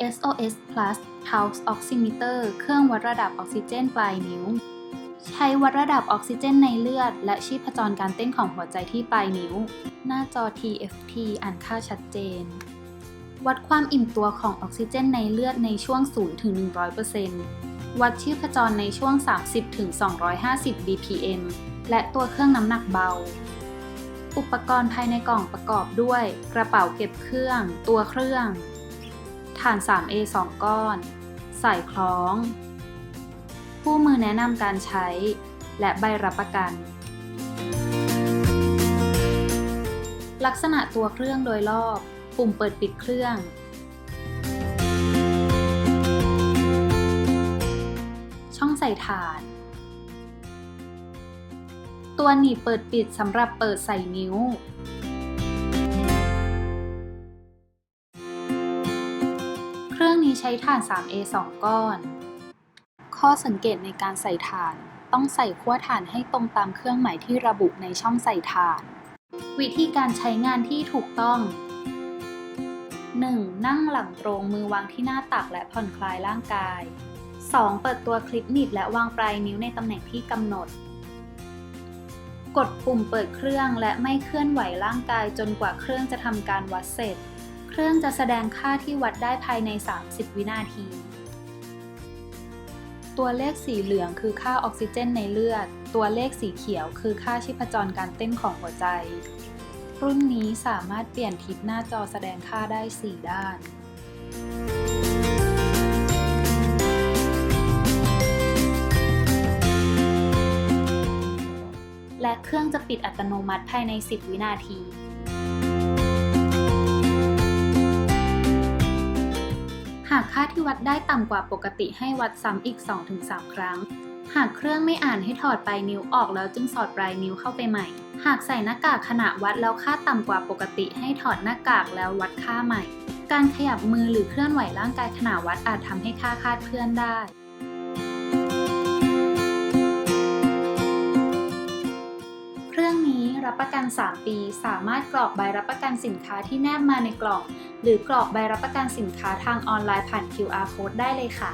SOS Plus Pulse Oximeter เครื่องวัดระดับออกซิเจนปลายนิ้ว ใช้วัดระดับออกซิเจนในเลือด และชีพจรการเต้นของหัวใจที่ปลายนิ้ว หน้าจอ TFT อ่านค่าชัดเจน วัดความอิ่มตัวของออกซิเจนในเลือดในช่วง0ถึง100%วัดชีพจรในช่วง 30ถึง250 BPM และตัวเครื่องน้ำหนักเบาอุปกรณ์ภายในกล่องประกอบด้วย กระเป๋าเก็บเครื่อง ตัวเครื่อง ฐาน 3A 2 ก้อนสายคล้องผู้มือแนะนำการใช้ และใบรับประกัน ลักษณะตัวเครื่องโดยรอบ ปุ่มเปิดปิดเครื่อง ช่องใส่ถ่าน ตัวหนีบเปิดปิดสำหรับเปิดใส่นิ้ว เครื่องนี้ใช้ถ่าน 3A 2 ก้อน ข้อสังเกตในการใส่ถ่าน ต้องใส่ขั้วถ่านให้ตรงตามเครื่องหมายที่ระบุในช่องใส่ถ่าน วิธีการใช้งานที่ถูกต้อง 1. นั่งหลังตรงมือวางที่หน้าตักและผ่อนคลายร่างกาย 2. เปิดตัวคลิปหนีบและวางปลายนิ้วในตำแหน่งที่กำหนด กดปุ่มเปิดเครื่องและไม่เคลื่อนไหวร่างกายจนกว่าเครื่องจะทำการวัดเสร็จ เครื่องจะแสดงค่าที่วัดได้ภายใน 30 วินาที ตัวเลขสีเหลืองคือค่าออกซิเจนในเลือด ตัวเลขสีเขียวคือค่าชีพจรการเต้นของหัวใจ รุ่นนี้สามารถเปลี่ยนทิศหน้าจอแสดงค่าได้ 4 ด้านและเครื่องจะปิดอัตโนมัติภายใน 10 วินาทีากค่าที่วัดได้ต่ำกว่าปกติให้วัดซ้ำอีก 2-3 ครั้ง หากเครื่องไม่อ่านให้ถอดปลายนิ้วออกแล้วจึงสอดปลายนิ้วเข้าไปใหม่ หากใส่หน้ากากขณะวัดแล้วค่าต่ำกว่าปกติให้ถอดหน้ากากแล้ววัดค่าใหม่ การขยับมือหรือเคลื่อนไหวร่างกายขณะวัดอาจทำให้ค่าคาดเคลื่อนได้ รับประกัน 3 ปี สามารถกรอกใบรับประกันสินค้าที่แนบมาในกล่อง หรือกรอกใบรับประกันสินค้าทางออนไลน์ผ่าน QR code ได้เลยค่ะ